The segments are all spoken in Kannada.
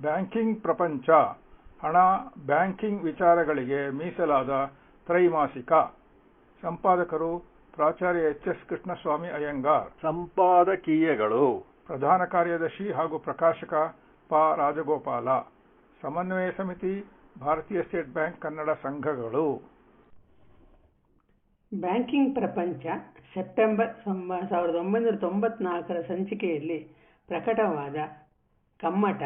ಬ್ಯಾಂಕಿಂಗ್ ಪ್ರಪಂಚ. ಹಣ ಬ್ಯಾಂಕಿಂಗ್ ವಿಚಾರಗಳಿಗೆ ಮೀಸಲಾದ ತ್ರೈಮಾಸಿಕ. ಸಂಪಾದಕರು ಪ್ರಾಚಾರ್ಯ ಎಚ್ ಎಸ್ ಕೃಷ್ಣಸ್ವಾಮಿ ಅಯ್ಯಂಗಾರ್. ಸಂಪಾದಕೀಯಗಳು. ಪ್ರಧಾನ ಕಾರ್ಯದರ್ಶಿ ಹಾಗೂ ಪ್ರಕಾಶಕ ಪ ರಾಜಗೋಪಾಲ. ಸಮನ್ವಯ ಸಮಿತಿ ಭಾರತೀಯ ಸ್ಟೇಟ್ ಬ್ಯಾಂಕ್ ಕನ್ನಡ ಸಂಘಗಳು. ಬ್ಯಾಂಕಿಂಗ್ ಪ್ರಪಂಚ ಸೆಪ್ಟೆಂಬರ್ ಸಾವಿರದ ಒಂಬೈನೂರ ತೊಂಬತ್ನಾಲ್ಕರ ಸಂಚಿಕೆಯಲ್ಲಿ ಪ್ರಕಟವಾದ ಕಮ್ಮಟ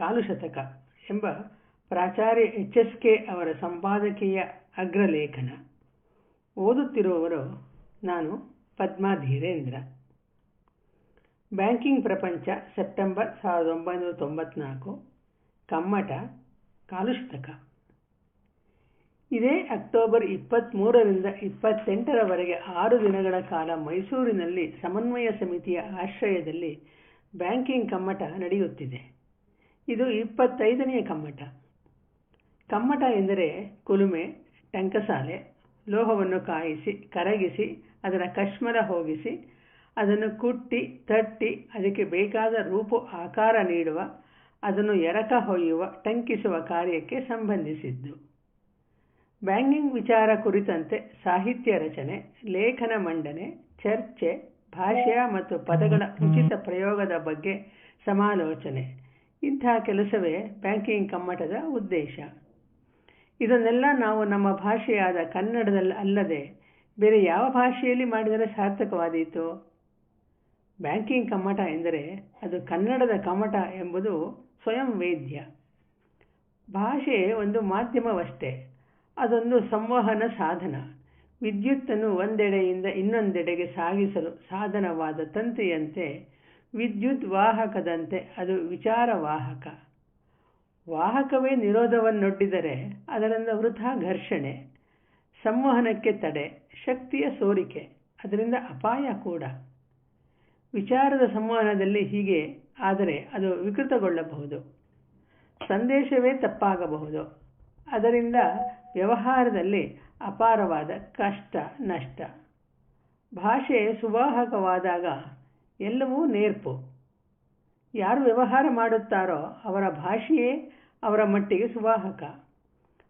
ಕಾಲುಶತಕ ಎಂಬ ಪ್ರಾಚಾರ್ಯ ಎಚ್ ಎಸ್ ಕೆ ಅವರ ಸಂಪಾದಕೀಯ ಅಗ್ರಲೇಖನ. ಓದುತ್ತಿರುವವರು ನಾನು ಪದ್ಮಾ ಧೀರೇಂದ್ರ ಬ್ಯಾಂಕಿಂಗ್ ಪ್ರಪಂಚ, ಸೆಪ್ಟೆಂಬರ್ ಸಾವಿರದ ಒಂಬೈನೂರ ತೊಂಬತ್ನಾಲ್ಕು. ಕಮ್ಮಟ, ಕಾಲುಶತಕ. ಇದೇ ಅಕ್ಟೋಬರ್ ಇಪ್ಪತ್ತ್ಮೂರರಿಂದ ಇಪ್ಪತ್ತೆಂಟರವರೆಗೆ ಆರು ದಿನಗಳ ಕಾಲ ಮೈಸೂರಿನಲ್ಲಿ ಸಮನ್ವಯ ಸಮಿತಿಯ ಆಶ್ರಯದಲ್ಲಿ ಬ್ಯಾಂಕಿಂಗ್ ಕಮ್ಮಟ ನಡೆಯುತ್ತಿದೆ. ಇದು ಇಪ್ಪತ್ತೈದನೆಯ ಕಮ್ಮಟ. ಕಮ್ಮಟ ಎಂದರೆ ಕುಲುಮೆ ಟಂಕಸಾಲೆ ಲೋಹವನ್ನು ಕಾಯಿಸಿ ಕರಗಿಸಿ ಅದರ ಕಶ್ಮರ ಹೋಗಿಸಿ ಅದನ್ನು ಕುಟ್ಟಿ ತಟ್ಟಿ ಅದಕ್ಕೆ ಬೇಕಾದ ರೂಪು ಆಕಾರ ನೀಡುವ ಅದನ್ನು ಎರಕ ಹೊಯ್ಯುವ ಟಂಕಿಸುವ ಕಾರ್ಯಕ್ಕೆ ಸಂಬಂಧಿಸಿದ್ದು. ಬ್ಯಾಂಕಿಂಗ್ ವಿಚಾರ ಕುರಿತಂತೆ ಸಾಹಿತ್ಯ ರಚನೆ ಲೇಖನ ಮಂಡನೆ ಚರ್ಚೆ ಭಾಷೆಯ ಮತ್ತು ಪದಗಳ ಉಚಿತ ಪ್ರಯೋಗದ ಬಗ್ಗೆ ಸಮಾಲೋಚನೆ. ಇಂತಹ ಕೆಲಸವೇ ಬ್ಯಾಂಕಿಂಗ್ ಕಮ್ಮಟದ ಉದ್ದೇಶ. ಇದನ್ನೆಲ್ಲ ನಾವು ನಮ್ಮ ಭಾಷೆಯಾದ ಕನ್ನಡದಲ್ಲಿ ಅಲ್ಲದೆ ಬೇರೆ ಯಾವ ಭಾಷೆಯಲ್ಲಿ ಮಾಡಿದರೆ ಸಾರ್ಥಕವಾದೀತು? ಬ್ಯಾಂಕಿಂಗ್ ಕಮ್ಮಟ ಎಂದರೆ ಅದು ಕನ್ನಡದ ಕಮ್ಮಟ ಎಂಬುದು ಸ್ವಯಂ ವೇದ್ಯ. ಭಾಷೆ ಒಂದು ಮಾಧ್ಯಮವಷ್ಟೇ, ಅದೊಂದು ಸಂವಹನ ಸಾಧನ. ವಿದ್ಯುತ್ತನ್ನು ಒಂದೆಡೆಯಿಂದ ಇನ್ನೊಂದೆಡೆಗೆ ಸಾಗಿಸಲು ಸಾಧನವಾದ ತಂತಿಯಂತೆ ವಿದ್ಯುತ್ ವಾಹಕದಂತೆ, ಅದು ವಿಚಾರವಾಹಕ. ವಾಹಕವೇ ನಿರೋಧವನ್ನೊಡ್ಡಿದರೆ ಅದರಿಂದ ವೃಥಾ ಘರ್ಷಣೆ, ಸಂವಹನಕ್ಕೆ ತಡೆ, ಶಕ್ತಿಯ ಸೋರಿಕೆ, ಅದರಿಂದ ಅಪಾಯ ಕೂಡ. ವಿಚಾರದ ಸಂವಹನದಲ್ಲಿ ಹೀಗೆ ಆದರೆ ಅದು ವಿಕೃತಗೊಳ್ಳಬಹುದು. ಸಂದೇಶವೇ ತಪ್ಪಾಗಬಹುದು. ಅದರಿಂದ ವ್ಯವಹಾರದಲ್ಲಿ ಅಪಾರವಾದ ಕಷ್ಟ, ನಷ್ಟ. ಭಾಷೆ ಸುವಾಹಕವಾದಾಗ ಎಲ್ಲವೂ ನೇರ್ಪು. ಯಾರು ವ್ಯವಹಾರ ಮಾಡುತ್ತಾರೋ ಅವರ ಭಾಷೆಯೇ ಅವರ ಮಟ್ಟಿಗೆ ಸುವಾಹಕ.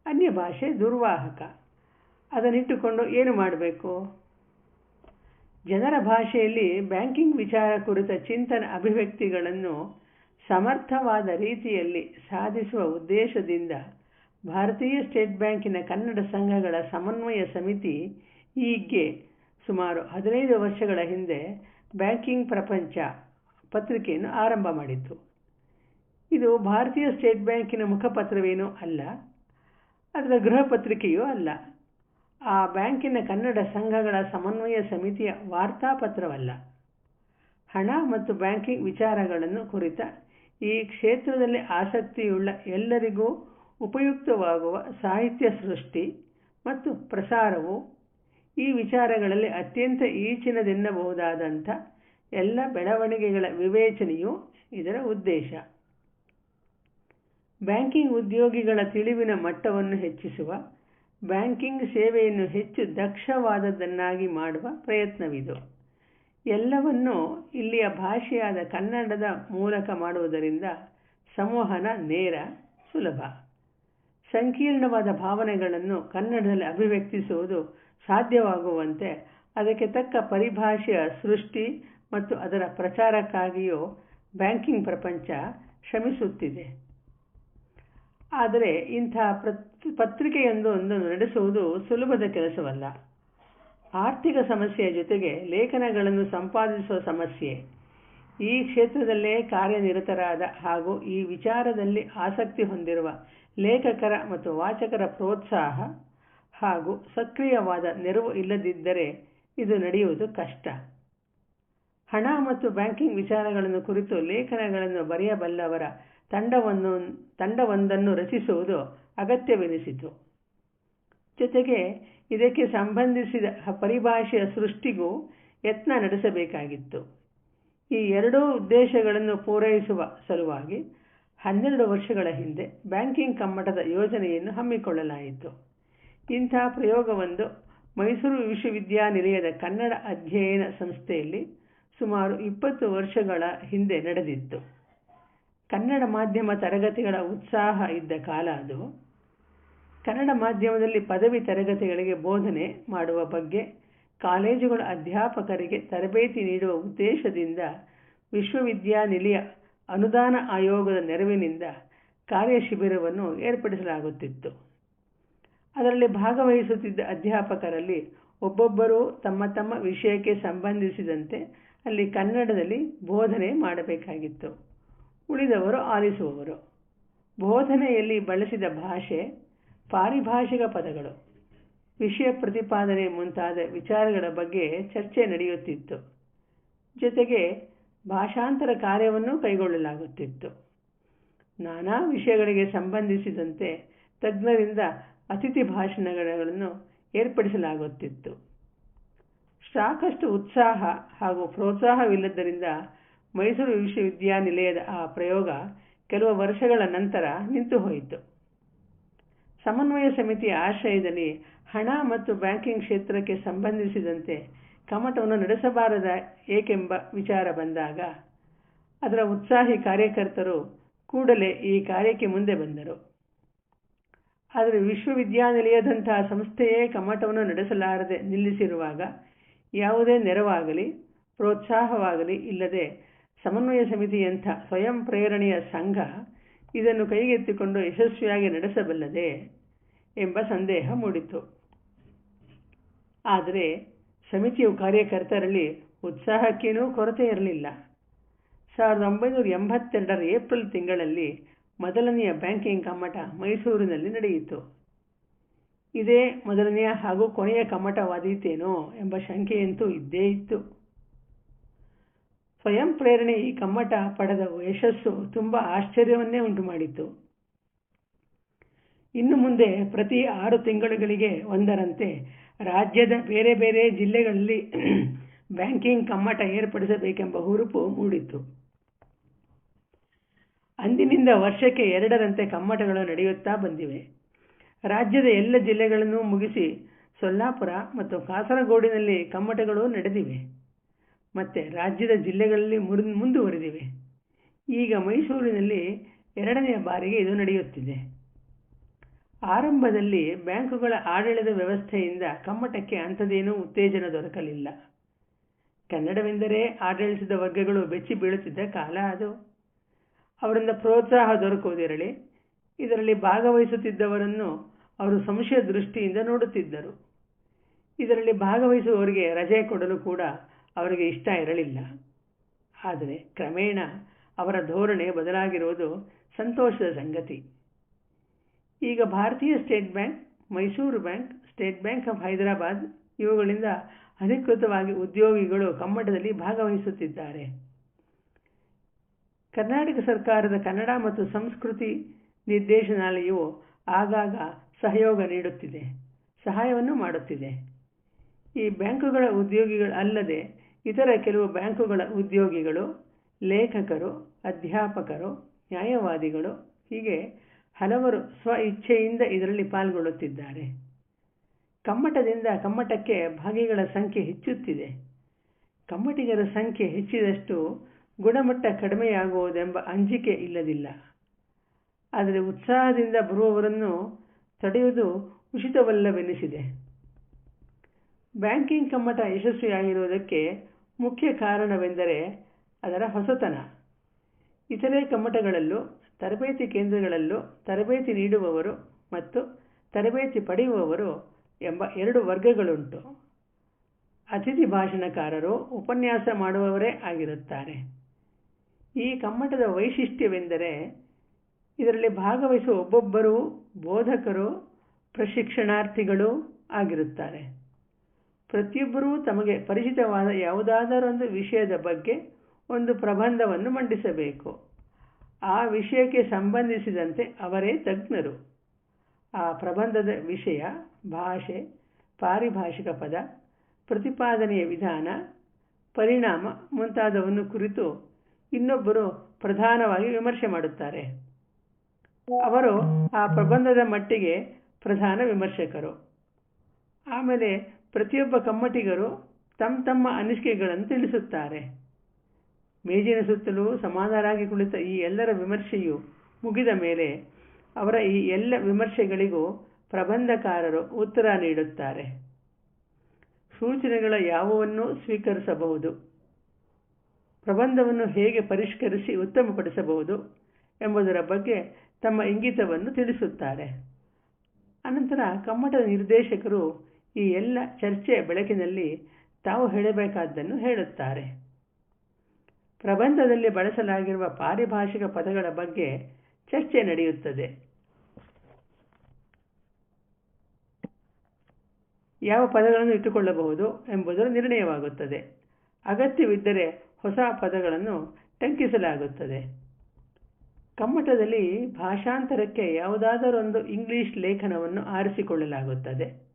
ಅನ್ಯ ಭಾಷೆ ದುರ್ವಾಹಕ. ಅದನ್ನಿಟ್ಟುಕೊಂಡು ಏನು ಮಾಡಬೇಕು? ಜನರ ಭಾಷೆಯಲ್ಲಿ ಬ್ಯಾಂಕಿಂಗ್ ವಿಚಾರ ಕುರಿತ ಚಿಂತನ ಅಭಿವ್ಯಕ್ತಿಗಳನ್ನು ಸಮರ್ಥವಾದ ರೀತಿಯಲ್ಲಿ ಸಾಧಿಸುವ ಉದ್ದೇಶದಿಂದ ಭಾರತೀಯ ಸ್ಟೇಟ್ ಬ್ಯಾಂಕಿನ ಕನ್ನಡ ಸಂಘಗಳ ಸಮನ್ವಯ ಸಮಿತಿ ಈಗ್ಗೆ ಸುಮಾರು ಹದಿನೈದು ವರ್ಷಗಳ ಹಿಂದೆ ಬ್ಯಾಂಕಿಂಗ್ ಪ್ರಪಂಚ ಪತ್ರಿಕೆಯನ್ನು ಆರಂಭ ಮಾಡಿತ್ತು. ಇದು ಭಾರತೀಯ ಸ್ಟೇಟ್ ಬ್ಯಾಂಕಿನ ಮುಖಪತ್ರವೇನೂ ಅಲ್ಲ, ಅದರ ಗೃಹ ಪತ್ರಿಕೆಯೂ ಅಲ್ಲ. ಆ ಬ್ಯಾಂಕಿನ ಕನ್ನಡ ಸಂಘಗಳ ಸಮನ್ವಯ ಸಮಿತಿಯ ವಾರ್ತಾಪತ್ರವಲ್ಲ. ಹಣ ಮತ್ತು ಬ್ಯಾಂಕಿಂಗ್ ವಿಚಾರಗಳನ್ನು ಕುರಿತ ಈ ಕ್ಷೇತ್ರದಲ್ಲಿ ಆಸಕ್ತಿಯುಳ್ಳ ಎಲ್ಲರಿಗೂ ಉಪಯುಕ್ತವಾಗುವ ಸಾಹಿತ್ಯ ಸೃಷ್ಟಿ ಮತ್ತು ಪ್ರಸಾರವು ಈ ವಿಚಾರಗಳಲ್ಲಿ ಅತ್ಯಂತ ಈಚಿನದೆನ್ನಬಹುದಾದಂಥ ಎಲ್ಲ ಬೆಳವಣಿಗೆಗಳ ವಿವೇಚನೆಯು ಇದರ ಉದ್ದೇಶ. ಬ್ಯಾಂಕಿಂಗ್ ಉದ್ಯೋಗಿಗಳ ತಿಳಿವಿನ ಮಟ್ಟವನ್ನು ಹೆಚ್ಚಿಸುವ, ಬ್ಯಾಂಕಿಂಗ್ ಸೇವೆಯನ್ನು ಹೆಚ್ಚು ದಕ್ಷವಾದದ್ದನ್ನಾಗಿ ಮಾಡುವ ಪ್ರಯತ್ನವಿದು. ಎಲ್ಲವನ್ನೂ ಇಲ್ಲಿಯ ಭಾಷೆಯಾದ ಕನ್ನಡದ ಮೂಲಕ ಮಾಡುವುದರಿಂದ ಸಂವಹನ ನೇರ ಸುಲಭ. ಸಂಕೀರ್ಣವಾದ ಭಾವನೆಗಳನ್ನು ಕನ್ನಡದಲ್ಲಿ ಅಭಿವ್ಯಕ್ತಿಸುವುದು ಸಾಧ್ಯವಾಗುವಂತೆ ಅದಕ್ಕೆ ತಕ್ಕ ಪರಿಭಾಷೆಯ ಸೃಷ್ಟಿ ಮತ್ತು ಅದರ ಪ್ರಚಾರಕ್ಕಾಗಿಯೂ ಬ್ಯಾಂಕಿಂಗ್ ಪ್ರಪಂಚ ಶ್ರಮಿಸುತ್ತಿದೆ. ಆದರೆ ಇಂಥ ಪತ್ರಿಕೆಯೊಂದನ್ನು ನಡೆಸುವುದು ಸುಲಭದ ಕೆಲಸವಲ್ಲ. ಆರ್ಥಿಕ ಸಮಸ್ಯೆಯ ಜೊತೆಗೆ ಲೇಖನಗಳನ್ನು ಸಂಪಾದಿಸುವ ಸಮಸ್ಯೆ. ಈ ಕ್ಷೇತ್ರದಲ್ಲೇ ಕಾರ್ಯನಿರತರಾದ ಹಾಗೂ ಈ ವಿಚಾರದಲ್ಲಿ ಆಸಕ್ತಿ ಹೊಂದಿರುವ ಲೇಖಕರ ಮತ್ತು ವಾಚಕರ ಪ್ರೋತ್ಸಾಹ ಹಾಗೂ ಸಕ್ರಿಯವಾದ ನೆರವು ಇಲ್ಲದಿದ್ದರೆ ಇದು ನಡೆಯುವುದು ಕಷ್ಟ. ಹಣ ಮತ್ತು ಬ್ಯಾಂಕಿಂಗ್ ವಿಚಾರಗಳನ್ನು ಕುರಿತು ಲೇಖನಗಳನ್ನು ಬರೆಯಬಲ್ಲವರ ತಂಡವನ್ನು, ತಂಡವೊಂದನ್ನು ರಚಿಸುವುದು ಅಗತ್ಯವೆನಿಸಿತು. ಜೊತೆಗೆ ಇದಕ್ಕೆ ಸಂಬಂಧಿಸಿದ ಪರಿಭಾಷೆಯ ಸೃಷ್ಟಿಗೂ ಯತ್ನ ನಡೆಸಬೇಕಾಗಿತ್ತು. ಈ ಎರಡೂ ಉದ್ದೇಶಗಳನ್ನು ಪೂರೈಸುವ ಸಲುವಾಗಿ ಹನ್ನೆರಡು ವರ್ಷಗಳ ಹಿಂದೆ ಬ್ಯಾಂಕಿಂಗ್ ಕಮ್ಮಟದ ಯೋಜನೆಯನ್ನು ಹಮ್ಮಿಕೊಳ್ಳಲಾಯಿತು. ಇಂಥ ಪ್ರಯೋಗವೊಂದು ಮೈಸೂರು ವಿಶ್ವವಿದ್ಯಾನಿಲಯದ ಕನ್ನಡ ಅಧ್ಯಯನ ಸಂಸ್ಥೆಯಲ್ಲಿ ಸುಮಾರು ಇಪ್ಪತ್ತು ವರ್ಷಗಳ ಹಿಂದೆ ನಡೆದಿತ್ತು. ಕನ್ನಡ ಮಾಧ್ಯಮ ತರಗತಿಗಳ ಉತ್ಸಾಹ ಇದ್ದ ಕಾಲ ಅದು. ಕನ್ನಡ ಮಾಧ್ಯಮದಲ್ಲಿ ಪದವಿ ತರಗತಿಗಳಿಗೆ ಬೋಧನೆ ಮಾಡುವ ಬಗ್ಗೆ ಕಾಲೇಜುಗಳ ಅಧ್ಯಾಪಕರಿಗೆ ತರಬೇತಿ ನೀಡುವ ಉದ್ದೇಶದಿಂದ ವಿಶ್ವವಿದ್ಯಾನಿಲಯ ಅನುದಾನ ಆಯೋಗದ ನೆರವಿನಿಂದ ಕಾರ್ಯಶಿಬಿರವನ್ನು ಏರ್ಪಡಿಸಲಾಗುತ್ತಿತ್ತು. ಅದರಲ್ಲಿ ಭಾಗವಹಿಸುತ್ತಿದ್ದ ಅಧ್ಯಾಪಕರಲ್ಲಿ ಒಬ್ಬೊಬ್ಬರು ತಮ್ಮ ತಮ್ಮ ವಿಷಯಕ್ಕೆ ಸಂಬಂಧಿಸಿದಂತೆ ಅಲ್ಲಿ ಕನ್ನಡದಲ್ಲಿ ಬೋಧನೆ ಮಾಡಬೇಕಾಗಿತ್ತು. ಉಳಿದವರು ಆಲಿಸುವವರು. ಬೋಧನೆಯಲ್ಲಿ ಬಳಸಿದ ಭಾಷೆ, ಪಾರಿಭಾಷಿಕ ಪದಗಳು. ವಿಷಯ ಪ್ರತಿಪಾದನೆ ಮುಂತಾದ ವಿಚಾರಗಳ ಬಗ್ಗೆ ಚರ್ಚೆ ನಡೆಯುತ್ತಿತ್ತು. ಜೊತೆಗೆ ಭಾಷಾಂತರ ಕಾರ್ಯವನ್ನು ಕೈಗೊಳ್ಳಲಾಗುತ್ತಿತ್ತು. ನಾನಾ ವಿಷಯಗಳಿಗೆ ಸಂಬಂಧಿಸಿದಂತೆ ತಜ್ಞರಿಂದ ಅತಿಥಿ ಭಾಷಣಗಳನ್ನು ಏರ್ಪಡಿಸಲಾಗುತ್ತಿತ್ತು. ಸಾಕಷ್ಟು ಉತ್ಸಾಹ ಹಾಗೂ ಪ್ರೋತ್ಸಾಹವಿಲ್ಲದ್ದರಿಂದ ಮೈಸೂರು ವಿಶ್ವವಿದ್ಯಾನಿಲಯದ ಆ ಪ್ರಯೋಗ ಕೆಲವು ವರ್ಷಗಳ ನಂತರ ನಿಂತು ಹೋಯಿತು ಸಮನ್ವಯ ಸಮಿತಿಯ ಆಶ್ರಯದಲ್ಲಿ ಹಣ ಮತ್ತು ಬ್ಯಾಂಕಿಂಗ್ ಕ್ಷೇತ್ರಕ್ಕೆ ಸಂಬಂಧಿಸಿದಂತೆ ಕಮಟವನ್ನು ನಡೆಸಬಾರದ ಏಕೆಂಬ ವಿಚಾರ ಬಂದಾಗ ಅದರ ಉತ್ಸಾಹಿ ಕಾರ್ಯಕರ್ತರು ಕೂಡಲೇ ಈ ಕಾರ್ಯಕ್ಕೆ ಮುಂದೆ ಬಂದರು. ಆದರೆ ವಿಶ್ವವಿದ್ಯಾನಿಲಯದಂತಹ ಸಂಸ್ಥೆಯೇ ಕಮಟವನ್ನು ನಡೆಸಲಾರದೆ ನಿಲ್ಲಿಸಿರುವಾಗ ಯಾವುದೇ ನೆರವಾಗಲಿ, ಪ್ರೋತ್ಸಾಹವಾಗಲಿ ಇಲ್ಲದೆ ಸಮನ್ವಯ ಸಮಿತಿಯಂಥ ಸ್ವಯಂ ಪ್ರೇರಣೆಯ ಸಂಘ ಇದನ್ನು ಕೈಗೆತ್ತಿಕೊಂಡು ಯಶಸ್ವಿಯಾಗಿ ನಡೆಸಬಲ್ಲದೆ ಎಂಬ ಸಂದೇಹ ಮೂಡಿತು ಆದರೆ ಸಮಿತಿಯ ಕಾರ್ಯಕರ್ತರಲ್ಲಿ ಉತ್ಸಾಹಕ್ಕೇನೂ ಕೊರತೆ ಇರಲಿಲ್ಲ. ಸಾವಿರದ ಒಂಬೈನೂರ ಎಂಬತ್ತೆರಡರ ಏಪ್ರಿಲ್ ತಿಂಗಳಲ್ಲಿ ಮೊದಲನೆಯ ಬ್ಯಾಂಕಿಂಗ್ ಕಮ್ಮಟ ಮೈಸೂರಿನಲ್ಲಿ ನಡೆಯಿತು. ಇದೇ ಮೊದಲನೆಯ ಹಾಗೂ ಕೊನೆಯ ಕಮ್ಮಟವಾದೀತೇನೋ ಎಂಬ ಶಂಕೆಯಂತೂ ಇದ್ದೇ ಇತ್ತು. ಸ್ವಯಂ ಪ್ರೇರಣೆ ಈ ಕಮ್ಮಟ ಪಡೆದ ಯಶಸ್ಸು ತುಂಬ ಆಶ್ಚರ್ಯವನ್ನೇ ಉಂಟು ಮಾಡಿತು ಇನ್ನು ಮುಂದೆ ಪ್ರತಿ ಆರು ತಿಂಗಳುಗಳಿಗೆ ಒಂದರಂತೆ ರಾಜ್ಯದ ಬೇರೆ ಬೇರೆ ಜಿಲ್ಲೆಗಳಲ್ಲಿ ಬ್ಯಾಂಕಿಂಗ್ ಕಮ್ಮಟ ಏರ್ಪಡಿಸಬೇಕೆಂಬ ಹುರುಪು ಮೂಡಿತು ಅಂದಿನಿಂದ ವರ್ಷಕ್ಕೆ ಎರಡರಂತೆ ಕಮ್ಮಟಗಳು ನಡೆಯುತ್ತಾ ಬಂದಿವೆ. ರಾಜ್ಯದ ಎಲ್ಲ ಜಿಲ್ಲೆಗಳನ್ನು ಮುಗಿಸಿ ಸೊಲ್ಲಾಪುರ ಮತ್ತು ಕಾಸರಗೋಡಿನಲ್ಲಿ ಕಮ್ಮಟಗಳು ನಡೆದಿವೆ. ಮತ್ತು ರಾಜ್ಯದ ಜಿಲ್ಲೆಗಳಲ್ಲಿ ಮುಂದುವರೆದಿವೆ. ಈಗ ಮೈಸೂರಿನಲ್ಲಿ ಎರಡನೆಯ ಬಾರಿಗೆ ಇದು ನಡೆಯುತ್ತಿದೆ. ಆರಂಭದಲ್ಲಿ ಬ್ಯಾಂಕುಗಳ ಆಡಳಿತ ವ್ಯವಸ್ಥೆಯಿಂದ ಕಮ್ಮಟಕ್ಕೆ ಅಂಥದ್ದೇನೂ ಉತ್ತೇಜನ ದೊರಕಲಿಲ್ಲ. ಕನ್ನಡವೆಂದರೆ ಆಡಳಿತದ ವರ್ಗಗಳು ಬೆಚ್ಚಿ ಬೀಳುತ್ತಿದ್ದ ಕಾಲ ಅದು. ಅವರಿಂದ ಪ್ರೋತ್ಸಾಹ ದೊರಕುವುದಿರಲಿ. ಇದರಲ್ಲಿ ಭಾಗವಹಿಸುತ್ತಿದ್ದವರನ್ನು ಅವರು ಸಂಶಯ ದೃಷ್ಟಿಯಿಂದ ನೋಡುತ್ತಿದ್ದರು. ಇದರಲ್ಲಿ ಭಾಗವಹಿಸುವವರಿಗೆ ರಜೆ ಕೊಡಲು ಕೂಡ ಅವರಿಗೆ ಇಷ್ಟ ಇರಲಿಲ್ಲ. ಆದರೆ ಕ್ರಮೇಣ ಅವರ ಧೋರಣೆ ಬದಲಾಗಿರುವುದು ಸಂತೋಷದ ಸಂಗತಿ. ಈಗ ಭಾರತೀಯ state bank, Mysuru bank, state bank of Hyderabad ಇವುಗಳಿಂದ ಅಧಿಕೃತವಾಗಿ ಉದ್ಯೋಗಿಗಳು ಕಮ್ಮಟದಲ್ಲಿ ಭಾಗವಹಿಸುತ್ತಿದ್ದಾರೆ. ಕರ್ನಾಟಕ ಸರ್ಕಾರದ ಕನ್ನಡ ಮತ್ತು ಸಂಸ್ಕೃತಿ ನಿರ್ದೇಶನಾಲಯವು ಆಗಾಗ ಸಹಯೋಗ ನೀಡುತ್ತಿದೆ, ಸಹಾಯವನ್ನು ಮಾಡುತ್ತಿದೆ. ಈ ಬ್ಯಾಂಕುಗಳ ಉದ್ಯೋಗಿಗಳು ಅಲ್ಲದೆ ಇತರ ಕೆಲವು ಬ್ಯಾಂಕುಗಳ ಉದ್ಯೋಗಿಗಳು, ಲೇಖಕರು, ಅಧ್ಯಾಪಕರು, ನ್ಯಾಯವಾದಿಗಳು, ಹೀಗೆ ಹಲವರು ಸ್ವ ಇಚ್ಛೆಯಿಂದ ಇದರಲ್ಲಿ ಪಾಲ್ಗೊಳ್ಳುತ್ತಿದ್ದಾರೆ. ಕಮ್ಮಟದಿಂದ ಕಮ್ಮಟಕ್ಕೆ ಭಾಗಿಗಳ ಸಂಖ್ಯೆ ಹೆಚ್ಚುತ್ತಿದೆ. ಕಮ್ಮಟಿಗರ ಸಂಖ್ಯೆ ಹೆಚ್ಚಿದಷ್ಟು ಗುಣಮಟ್ಟ ಕಡಿಮೆಯಾಗುವುದೆಂಬ ಅಂಜಿಕೆ ಇಲ್ಲದಿಲ್ಲ. ಆದರೆ ಉತ್ಸಾಹದಿಂದ ಬರುವವರನ್ನು ತಡೆಯುವುದು ಉಚಿತವಲ್ಲವೆನಿಸಿದೆ. ಬ್ಯಾಂಕಿಂಗ್ ಕಮ್ಮಟ ಯಶಸ್ವಿಯಾಗಿರುವುದಕ್ಕೆ ಮುಖ್ಯ ಕಾರಣವೆಂದರೆ ಅದರ ಹೊಸತನ. ಇತರೆ ಕಮ್ಮಟಗಳಲ್ಲೂ, ತರಬೇತಿ ಕೇಂದ್ರಗಳಲ್ಲೂ ತರಬೇತಿ ನೀಡುವವರು ಮತ್ತು ತರಬೇತಿ ಪಡೆಯುವವರು ಎಂಬ ಎರಡು ವರ್ಗಗಳುಂಟು. ಅತಿಥಿ ಭಾಷಣಕಾರರು ಉಪನ್ಯಾಸ ಮಾಡುವವರೇ ಆಗಿರುತ್ತಾರೆ. ಈ ಕಮ್ಮಟದ ವೈಶಿಷ್ಟ್ಯವೆಂದರೆ ಇದರಲ್ಲಿ ಭಾಗವಹಿಸುವ ಒಬ್ಬೊಬ್ಬರು ಬೋಧಕರು, ಪ್ರಶಿಕ್ಷಣಾರ್ಥಿಗಳು ಆಗಿರುತ್ತಾರೆ. ಪ್ರತಿಯೊಬ್ಬರೂ ತಮಗೆ ಪರಿಚಿತವಾದ ಯಾವುದಾದರೊಂದು ವಿಷಯದ ಬಗ್ಗೆ ಒಂದು ಪ್ರಬಂಧವನ್ನು ಮಂಡಿಸಬೇಕು. ಆ ವಿಷಯಕ್ಕೆ ಸಂಬಂಧಿಸಿದಂತೆ ಅವರೇ ತಜ್ಞರು. ಆ ಪ್ರಬಂಧದ ವಿಷಯ, ಭಾಷೆ, ಪಾರಿಭಾಷಿಕ ಪದ, ಪ್ರತಿಪಾದನೆಯ ವಿಧಾನ, ಪರಿಣಾಮ ಮುಂತಾದವನ್ನು ಕುರಿತು ಇನ್ನೊಬ್ಬರು ಪ್ರಧಾನವಾಗಿ ವಿಮರ್ಶೆ ಮಾಡುತ್ತಾರೆ. ಅವರು ಆ ಪ್ರಬಂಧದ ಮಟ್ಟಿಗೆ ಪ್ರಧಾನ ವಿಮರ್ಶಕರು. ಆಮೇಲೆ ಪ್ರತಿಯೊಬ್ಬ ಕಮ್ಮಟಿಗರು ತಮ್ಮ ತಮ್ಮ ಅನಿಸಿಕೆಗಳನ್ನು ತಿಳಿಸುತ್ತಾರೆ. ಮೇಜಿನ ಸುತ್ತಲೂ ಸಮಾನರಾಗಿ ಕುಳಿತ ಈ ಎಲ್ಲರ ವಿಮರ್ಶೆಯು ಮುಗಿದ ಮೇಲೆ ಅವರ ಈ ಎಲ್ಲ ವಿಮರ್ಶೆಗಳಿಗೂ ಪ್ರಬಂಧಕಾರರು ಉತ್ತರ ನೀಡುತ್ತಾರೆ. ಸೂಚನೆಗಳ ಯಾವುವನ್ನೂ ಸ್ವೀಕರಿಸಬಹುದು. ಪ್ರಬಂಧವನ್ನು ಹೇಗೆ ಪರಿಷ್ಕರಿಸಿ ಉತ್ತಮಪಡಿಸಬಹುದು ಎಂಬುದರ ಬಗ್ಗೆ ತಮ್ಮ ಇಂಗಿತವನ್ನು ತಿಳಿಸುತ್ತಾರೆ. ಅನಂತರ ಕಮ್ಮಟದ ನಿರ್ದೇಶಕರು ಈ ಎಲ್ಲ ಚರ್ಚೆಯ ಬೆಳಕಿನಲ್ಲಿ ತಾವು ಹೇಳಬೇಕಾದ್ದನ್ನು ಹೇಳುತ್ತಾರೆ. ಪ್ರಬಂಧದಲ್ಲಿ ಬಳಸಲಾಗಿರುವ ಪಾರಿಭಾಷಿಕ ಪದಗಳ ಬಗ್ಗೆ ಚರ್ಚೆ ನಡೆಯುತ್ತದೆ. ಯಾವ ಪದಗಳನ್ನು ಇಟ್ಟುಕೊಳ್ಳಬಹುದು ಎಂಬುದರ ನಿರ್ಣಯವಾಗುತ್ತದೆ. ಅಗತ್ಯವಿದ್ದರೆ ಹೊಸ ಪದಗಳನ್ನು ಟಂಕಿಸಲಾಗುತ್ತದೆ. ಕಮ್ಮಟದಲ್ಲಿ ಭಾಷಾಂತರಕ್ಕೆ ಯಾವುದಾದರೊಂದು ಇಂಗ್ಲಿಷ್ ಲೇಖನವನ್ನು ಆರಿಸಿಕೊಳ್ಳಲಾಗುತ್ತದೆ.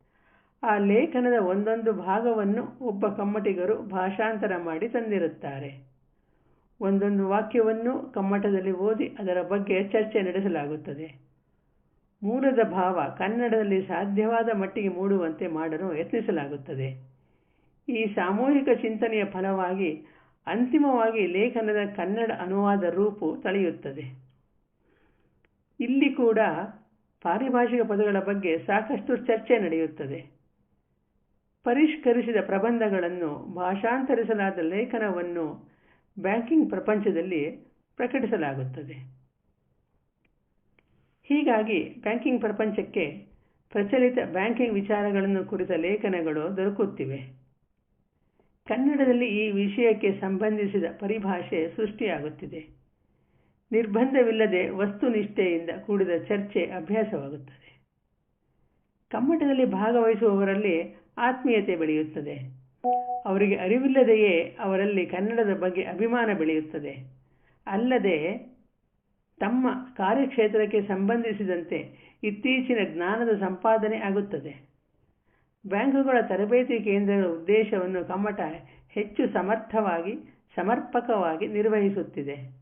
ಆ ಲೇಖನದ ಒಂದೊಂದು ಭಾಗವನ್ನು ಒಬ್ಬ ಕಮ್ಮಟಿಗರು ಭಾಷಾಂತರ ಮಾಡಿ ತಂದಿರುತ್ತಾರೆ. ಒಂದೊಂದು ವಾಕ್ಯವನ್ನು ಕಮ್ಮಟದಲ್ಲಿ ಓದಿ ಅದರ ಬಗ್ಗೆ ಚರ್ಚೆ ನಡೆಸಲಾಗುತ್ತದೆ. ಮೂಲದ ಭಾವ ಕನ್ನಡದಲ್ಲಿ ಸಾಧ್ಯವಾದ ಮಟ್ಟಿಗೆ ಮೂಡುವಂತೆ ಮಾಡಲು ಯತ್ನಿಸಲಾಗುತ್ತದೆ. ಈ ಸಾಮೂಹಿಕ ಚಿಂತನೆಯ ಫಲವಾಗಿ ಅಂತಿಮವಾಗಿ ಲೇಖನದ ಕನ್ನಡ ಅನುವಾದ ರೂಪು ತಳೆಯುತ್ತದೆ. ಇಲ್ಲಿ ಕೂಡ ಪಾರಿಭಾಷಿಕ ಪದಗಳ ಬಗ್ಗೆ ಸಾಕಷ್ಟು ಚರ್ಚೆ ನಡೆಯುತ್ತದೆ. ಪರಿಷ್ಕರಿಸಿದ ಪ್ರಬಂಧಗಳನ್ನು ಭಾಷಾಂತರಿಸಲಾದ ಲೇಖನವನ್ನು ಬ್ಯಾಂಕಿಂಗ್ ಪ್ರಪಂಚದಲ್ಲಿ ಪ್ರಕಟಿಸಲಾಗುತ್ತದೆ. ಹೀಗಾಗಿ ಬ್ಯಾಂಕಿಂಗ್ ಪ್ರಪಂಚಕ್ಕೆ ಪ್ರಚಲಿತ ಬ್ಯಾಂಕಿಂಗ್ ವಿಚಾರಗಳನ್ನು ಕುರಿತ ಲೇಖನಗಳು ದೊರಕುತ್ತಿವೆ. ಕನ್ನಡದಲ್ಲಿ ಈ ವಿಷಯಕ್ಕೆ ಸಂಬಂಧಿಸಿದ ಪರಿಭಾಷೆ ಸೃಷ್ಟಿಯಾಗುತ್ತಿದೆ. ನಿರ್ಬಂಧವಿಲ್ಲದೆ ವಸ್ತುನಿಷ್ಠೆಯಿಂದ ಕೂಡಿದ ಚರ್ಚೆ ಅಭ್ಯಾಸವಾಗುತ್ತದೆ. ಕಮ್ಮಟದಲ್ಲಿ ಭಾಗವಹಿಸುವವರಲ್ಲಿ ಆತ್ಮೀಯತೆ ಬೆಳೆಯುತ್ತದೆ. ಅವರಿಗೆ ಅರಿವಿಲ್ಲದೆಯೇ ಅವರಲ್ಲಿ ಕನ್ನಡದ ಬಗ್ಗೆ ಅಭಿಮಾನ ಬೆಳೆಯುತ್ತದೆ. ಅಲ್ಲದೆ ತಮ್ಮ ಕಾರ್ಯಕ್ಷೇತ್ರಕ್ಕೆ ಸಂಬಂಧಿಸಿದಂತೆ ಇತ್ತೀಚಿನ ಜ್ಞಾನದ ಸಂಪಾದನೆ ಆಗುತ್ತದೆ. ಬ್ಯಾಂಕುಗಳ ತರಬೇತಿ ಕೇಂದ್ರಗಳ ಉದ್ದೇಶವನ್ನು ಕಮ್ಮಟ ಹೆಚ್ಚು ಸಮರ್ಥವಾಗಿ, ಸಮರ್ಪಕವಾಗಿ ನಿರ್ವಹಿಸುತ್ತಿದೆ.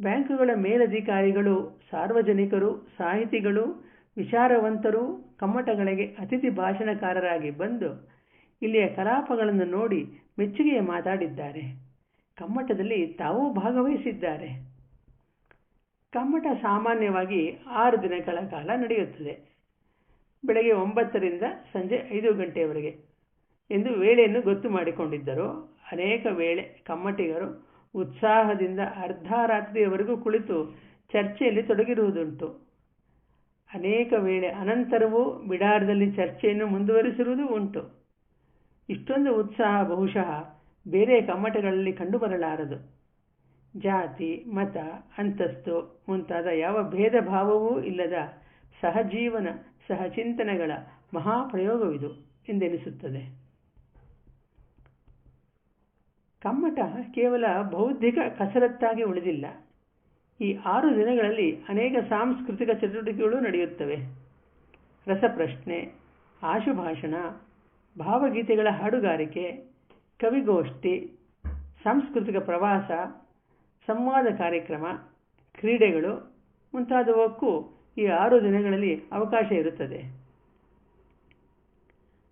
ಬ್ಯಾಂಕುಗಳ ಮೇಲಧಿಕಾರಿಗಳು, ಸಾರ್ವಜನಿಕರು, ಸಾಹಿತಿಗಳು, ವಿಚಾರವಂತರು ಕಮ್ಮಟಗಳಿಗೆ ಅತಿಥಿ ಭಾಷಣಕಾರರಾಗಿ ಬಂದು ಇಲ್ಲಿಯ ಕಲಾಪಗಳನ್ನು ನೋಡಿ ಮೆಚ್ಚುಗೆಯ ಮಾತಾಡಿದ್ದಾರೆ. ಕಮ್ಮಟದಲ್ಲಿ ತಾವೂ ಭಾಗವಹಿಸಿದ್ದಾರೆ. ಕಮ್ಮಟ ಸಾಮಾನ್ಯವಾಗಿ ಆರು ದಿನಗಳ ಕಾಲ ನಡೆಯುತ್ತದೆ. ಬೆಳಗ್ಗೆ ಒಂಬತ್ತರಿಂದ ಸಂಜೆ ಐದು ಗಂಟೆಯವರೆಗೆ ಎಂದು ವೇಳೆಯನ್ನು ಗೊತ್ತು ಮಾಡಿಕೊಂಡಿದ್ದರು. ಅನೇಕ ವೇಳೆ ಕಮ್ಮಟಿಗರು ಉತ್ಸಾಹದಿಂದ ಅರ್ಧ ರಾತ್ರಿಯವರೆಗೂ ಕುಳಿತು ಚರ್ಚೆಯಲ್ಲಿ ತೊಡಗಿರುವುದುಂಟು. ಅನೇಕ ವೇಳೆ ಅನಂತರವೂ ಬಿಡಾರದಲ್ಲಿ ಚರ್ಚೆಯನ್ನು ಮುಂದುವರಿಸಿರುವುದು ಉಂಟು. ಇಷ್ಟೊಂದು ಉತ್ಸಾಹ ಬಹುಶಃ ಬೇರೆ ಕಮ್ಮಟಗಳಲ್ಲಿ ಕಂಡುಬರಲಾರದು. ಜಾತಿ, ಮತ, ಅಂತಸ್ತು ಮುಂತಾದ ಯಾವ ಭೇದ ಭಾವವೂ ಇಲ್ಲದ ಸಹಜೀವನ, ಸಹಚಿಂತನೆಗಳ ಮಹಾಪ್ರಯೋಗವಿದು ಎಂದೆನಿಸುತ್ತದೆ. ಕಮ್ಮಟ ಕೇವಲ ಬೌದ್ಧಿಕ ಕಸರತ್ತಾಗಿ ಉಳಿದಿಲ್ಲ. ಈ ಆರು ದಿನಗಳಲ್ಲಿ ಅನೇಕ ಸಾಂಸ್ಕೃತಿಕ ಚಟುವಟಿಕೆಗಳು ನಡೆಯುತ್ತವೆ. ರಸಪ್ರಶ್ನೆ, ಆಶುಭಾಷಣ, ಭಾವಗೀತೆಗಳ ಹಾಡುಗಾರಿಕೆ, ಕವಿಗೋಷ್ಠಿ, ಸಾಂಸ್ಕೃತಿಕ ಪ್ರವಾಸ, ಸಂವಾದ ಕಾರ್ಯಕ್ರಮ, ಕ್ರೀಡೆಗಳು ಮುಂತಾದವಕ್ಕೂ ಈ ಆರು ದಿನಗಳಲ್ಲಿ ಅವಕಾಶ ಇರುತ್ತದೆ.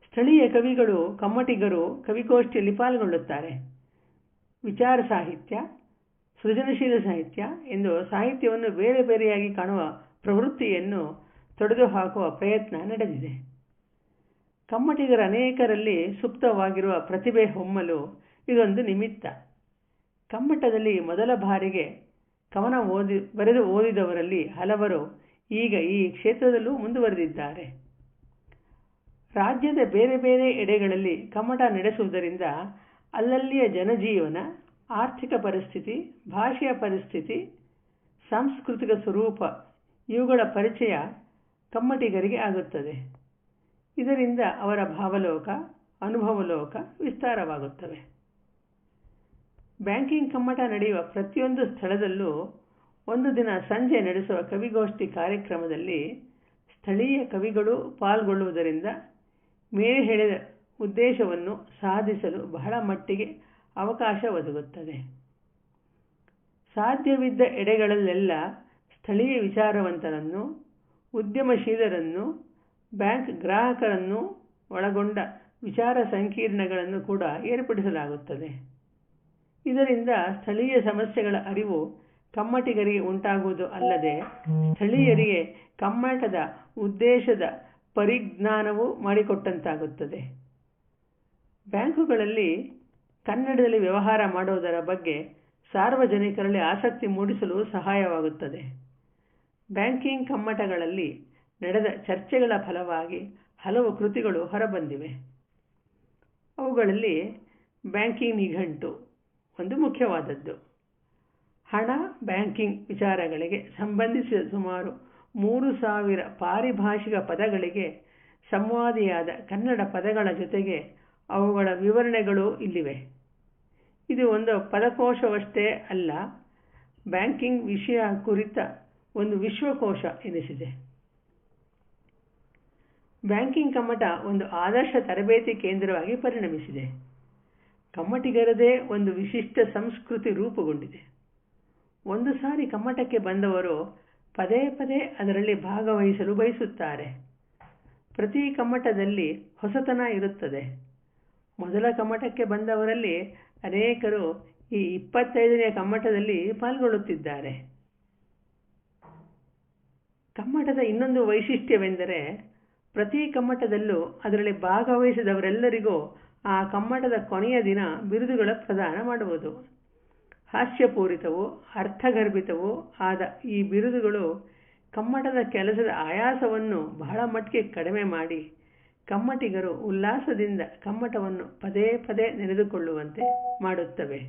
ಸ್ಥಳೀಯ ಕವಿಗಳು, ಕಮ್ಮಟಿಗರು, ಕವಿಗೋಷ್ಠಿಯಲ್ಲಿ ಪಾಲ್ಗೊಳ್ಳುತ್ತಾರೆ. ವಿಚಾರ ಸಾಹಿತ್ಯ, ಸೃಜನಶೀಲ ಸಾಹಿತ್ಯ ಎಂದು ಸಾಹಿತ್ಯವನ್ನು ಬೇರೆ ಬೇರೆಯಾಗಿ ಕಾಣುವ ಪ್ರವೃತ್ತಿಯನ್ನು ತೊಡೆದುಹಾಕುವ ಪ್ರಯತ್ನ ನಡೆದಿದೆ. ಕಮ್ಮಟಿಗರ ಅನೇಕರಲ್ಲಿ ಸುಪ್ತವಾಗಿರುವ ಪ್ರತಿಭೆ ಹೊಮ್ಮಲು ಇದೊಂದು ನಿಮಿತ್ತ. ಕಮ್ಮಟದಲ್ಲಿ ಮೊದಲ ಬಾರಿಗೆ ಕವನ ಓದಿ, ಬರೆದು ಓದಿದವರಲ್ಲಿ ಹಲವರು ಈಗ ಈ ಕ್ಷೇತ್ರದಲ್ಲೂ ಮುಂದುವರೆದಿದ್ದಾರೆ. ರಾಜ್ಯದ ಬೇರೆ ಬೇರೆ ಎಡೆಗಳಲ್ಲಿ ಕಮ್ಮಟ ನಡೆಸುವುದರಿಂದ ಅಲ್ಲಲ್ಲಿಯ ಜನಜೀವನ, ಆರ್ಥಿಕ ಪರಿಸ್ಥಿತಿ, ಭಾಷೆಯ ಪರಿಸ್ಥಿತಿ, ಸಾಂಸ್ಕೃತಿಕ ಸ್ವರೂಪ ಇವುಗಳ ಪರಿಚಯ ಕಮ್ಮಟಿಗರಿಗೆ ಆಗುತ್ತದೆ. ಇದರಿಂದ ಅವರ ಭಾವಲೋಕ, ಅನುಭವಲೋಕ ವಿಸ್ತಾರವಾಗುತ್ತವೆ. ಬ್ಯಾಂಕಿಂಗ್ ಕಮ್ಮಟ ನಡೆಯುವ ಪ್ರತಿಯೊಂದು ಸ್ಥಳದಲ್ಲೂ ಒಂದು ದಿನ ಸಂಜೆ ನಡೆಸುವ ಕವಿಗೋಷ್ಠಿ ಕಾರ್ಯಕ್ರಮದಲ್ಲಿ ಸ್ಥಳೀಯ ಕವಿಗಳು ಪಾಲ್ಗೊಳ್ಳುವುದರಿಂದ ಮೇಲೆ ಹೇಳಿದ ಉದ್ದೇಶವನ್ನು ಸಾಧಿಸಲು ಬಹಳ ಮಟ್ಟಿಗೆ ಅವಕಾಶ ಒದಗುತ್ತದೆ. ಸಾಧ್ಯವಿದ್ದ ಎಡೆಗಳಲ್ಲೆಲ್ಲ ಸ್ಥಳೀಯ ವಿಚಾರವಂತರನ್ನು, ಉದ್ಯಮಶೀಲರನ್ನು, ಬ್ಯಾಂಕ್ ಗ್ರಾಹಕರನ್ನು ಒಳಗೊಂಡ ವಿಚಾರ ಸಂಕಿರಣಗಳನ್ನು ಕೂಡ ಏರ್ಪಡಿಸಲಾಗುತ್ತದೆ. ಇದರಿಂದ ಸ್ಥಳೀಯ ಸಮಸ್ಯೆಗಳ ಅರಿವು ಕಮ್ಮಟಿಗರಿಗೆ ಉಂಟಾಗುವುದು ಅಲ್ಲದೆ ಸ್ಥಳೀಯರಿಗೆ ಕಮ್ಮಟದ ಉದ್ದೇಶದ ಪರಿಜ್ಞಾನವು ಮಾಡಿಕೊಟ್ಟಂತಾಗುತ್ತದೆ. ಬ್ಯಾಂಕುಗಳಲ್ಲಿ ಕನ್ನಡದಲ್ಲಿ ವ್ಯವಹಾರ ಮಾಡುವುದರ ಬಗ್ಗೆ ಸಾರ್ವಜನಿಕರಲ್ಲಿ ಆಸಕ್ತಿ ಮೂಡಿಸಲು ಸಹಾಯವಾಗುತ್ತದೆ. ಬ್ಯಾಂಕಿಂಗ್ ಕಮ್ಮಟಗಳಲ್ಲಿ ನಡೆದ ಚರ್ಚೆಗಳ ಫಲವಾಗಿ ಹಲವು ಕೃತಿಗಳು ಹೊರಬಂದಿವೆ. ಅವುಗಳಲ್ಲಿ ಬ್ಯಾಂಕಿಂಗ್ ನಿಘಂಟು ಒಂದು ಮುಖ್ಯವಾದದ್ದು. ಹಣ ಬ್ಯಾಂಕಿಂಗ್ ವಿಚಾರಗಳಿಗೆ ಸಂಬಂಧಿಸಿದ ಸುಮಾರು ಮೂರು ಸಾವಿರ ಪಾರಿಭಾಷಿಕ ಪದಗಳಿಗೆ ಸಂವಾದಿಯಾದ ಕನ್ನಡ ಪದಗಳ ಜೊತೆಗೆ ಅವುಗಳ ವಿವರಣೆಗಳು ಇಲ್ಲಿವೆ. ಇದು ಒಂದು ಪದಕೋಶವಷ್ಟೇ ಅಲ್ಲ, ಬ್ಯಾಂಕಿಂಗ್ ವಿಷಯ ಕುರಿತ ಒಂದು ವಿಶ್ವಕೋಶ ಎನಿಸಿದೆ. ಬ್ಯಾಂಕಿಂಗ್ ಕಮ್ಮಟ ಒಂದು ಆದರ್ಶ ತರಬೇತಿ ಕೇಂದ್ರವಾಗಿ ಪರಿಣಮಿಸಿದೆ. ಕಮ್ಮಟಿಗರದೇ ಒಂದು ವಿಶಿಷ್ಟ ಸಂಸ್ಕೃತಿ ರೂಪುಗೊಂಡಿದೆ. ಒಂದು ಸಾರಿ ಕಮ್ಮಟಕ್ಕೆ ಬಂದವರು ಪದೇ ಪದೇ ಅದರಲ್ಲಿ ಭಾಗವಹಿಸಲು ಬಯಸುತ್ತಾರೆ. ಪ್ರತಿ ಕಮ್ಮಟದಲ್ಲಿ ಹೊಸತನ ಇರುತ್ತದೆ. ಮೊದಲ ಕಮ್ಮಟಕ್ಕೆ ಬಂದವರಲ್ಲಿ ಅನೇಕರು ಈ ಇಪ್ಪತ್ತೈದನೇ ಕಮ್ಮಟದಲ್ಲಿ ಪಾಲ್ಗೊಳ್ಳುತ್ತಿದ್ದಾರೆ. ಕಮ್ಮಟದ ಇನ್ನೊಂದು ವೈಶಿಷ್ಟ್ಯವೆಂದರೆ ಪ್ರತಿ ಕಮ್ಮಟದಲ್ಲೂ ಅದರಲ್ಲಿ ಭಾಗವಹಿಸಿದವರೆಲ್ಲರಿಗೂ ಆ ಕಮ್ಮಟದ ಕೊನೆಯ ದಿನ ಬಿರುದುಗಳ ಪ್ರದಾನ ಮಾಡುವುದು. ಹಾಸ್ಯಪೂರಿತವೂ, ಅರ್ಥಗರ್ಭಿತವೋ ಆದ ಈ ಬಿರುದುಗಳು ಕಮ್ಮಟದ ಕೆಲಸದ ಆಯಾಸವನ್ನು ಬಹಳ ಮಟ್ಟಿಗೆ ಕಡಿಮೆ ಮಾಡಿ ಕಮ್ಮಟಿಗರು ಉಲ್ಲಾಸದಿಂದ ಕಮ್ಮಟವನ್ನು ಪದೇ ಪದೇ ನೆನೆದುಕೊಳ್ಳುವಂತೆ ಮಾಡುತ್ತವೆ.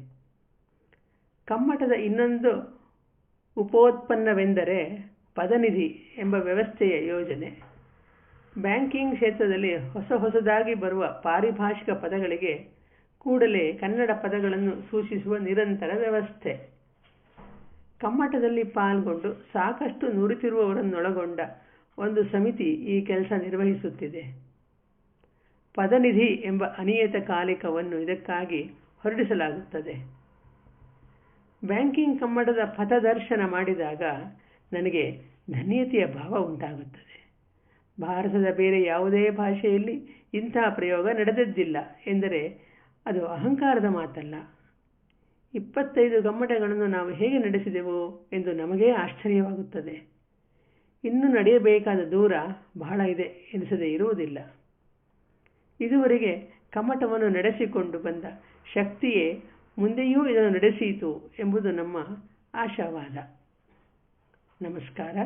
ಕಮ್ಮಟದ ಇನ್ನೊಂದು ಉಪೋತ್ಪನ್ನವೆಂದರೆ ಪದನಿಧಿ ಎಂಬ ವ್ಯವಸ್ಥೆಯ ಯೋಜನೆ. ಬ್ಯಾಂಕಿಂಗ್ ಕ್ಷೇತ್ರದಲ್ಲಿ ಹೊಸ ಹೊಸದಾಗಿ ಬರುವ ಪಾರಿಭಾಷಿಕ ಪದಗಳಿಗೆ ಕೂಡಲೇ ಕನ್ನಡ ಪದಗಳನ್ನು ಸೂಚಿಸುವ ನಿರಂತರ ವ್ಯವಸ್ಥೆ. ಕಮ್ಮಟದಲ್ಲಿ ಪಾಲ್ಗೊಂಡು ಸಾಕಷ್ಟು ನುರಿತಿರುವವರನ್ನೊಳಗೊಂಡ ಒಂದು ಸಮಿತಿ ಈ ಕೆಲಸ ನಿರ್ವಹಿಸುತ್ತಿದೆ. ಪದನಿಧಿ ಎಂಬ ಅನಿಯತ ಕಾಲಿಕವನ್ನು ಇದಕ್ಕಾಗಿ ಹೊರಡಿಸಲಾಗುತ್ತದೆ. ಬ್ಯಾಂಕಿಂಗ್ ಕಮ್ಮಟದ ಪಥದರ್ಶನ ಮಾಡಿದಾಗ ನನಗೆ ಧನ್ಯತೆಯ ಭಾವ ಉಂಟಾಗುತ್ತದೆ. ಭಾರತದ ಬೇರೆ ಯಾವುದೇ ಭಾಷೆಯಲ್ಲಿ ಇಂತಹ ಪ್ರಯೋಗ ನಡೆದದ್ದಿಲ್ಲ ಎಂದರೆ ಅದು ಅಹಂಕಾರದ ಮಾತಲ್ಲ. ಇಪ್ಪತ್ತೈದು ಗಮ್ಮಟಗಳನ್ನು ನಾವು ಹೇಗೆ ನಡೆಸಿದೆವು ಎಂದು ನಮಗೇ ಆಶ್ಚರ್ಯವಾಗುತ್ತದೆ. ಇನ್ನು ನಡೆಯಬೇಕಾದ ದೂರ ಬಹಳ ಇದೆ ಎನಿಸದೇ ಇರುವುದಿಲ್ಲ. ಇದುವರೆಗೆ ಕಮಟವನ್ನು ನಡೆಸಿಕೊಂಡು ಬಂದ ಶಕ್ತಿಯೇ ಮುಂದೆಯೂ ಇದನ್ನು ನಡೆಸಿತು ಎಂಬುದು ನಮ್ಮ ಆಶಾವಾದ. ನಮಸ್ಕಾರ.